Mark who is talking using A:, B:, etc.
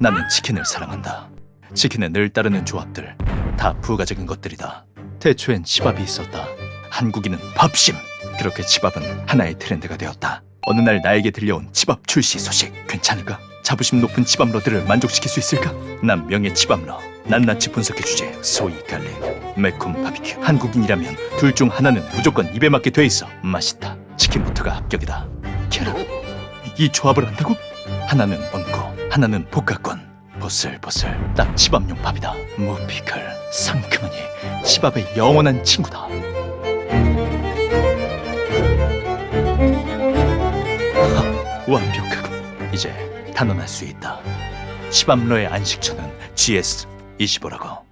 A: 나는 치킨을 사랑한다. 치킨에 늘 따르는 조합들 다 부가적인 것들이다. 태초엔 치밥이 있었다. 한국인은 밥심. 그렇게 치밥은 하나의 트렌드가 되었다. 어느 날 나에게 들려온 치밥 출시 소식 괜찮을까? 자부심 높은 치밥러들을 만족시킬 수 있을까? 난 명예 치밥러 낱낱이 분석해 주제 소이 갈릭 매콤 바비큐 한국인이라면 둘 중 하나는 무조건 입에 맞게 돼 있어 맛있다 치킨부터가 합격이다 계란 이 조합을 한다고? 하나는 얹고 하나는 볶아권. 보슬보슬 딱 치밥용 밥이다. 무피클 상큼하니 치밥의 영원한 친구다. 하, 완벽하고 이제 단언할 수 있다. 치밥러의 안식처는 GS25라고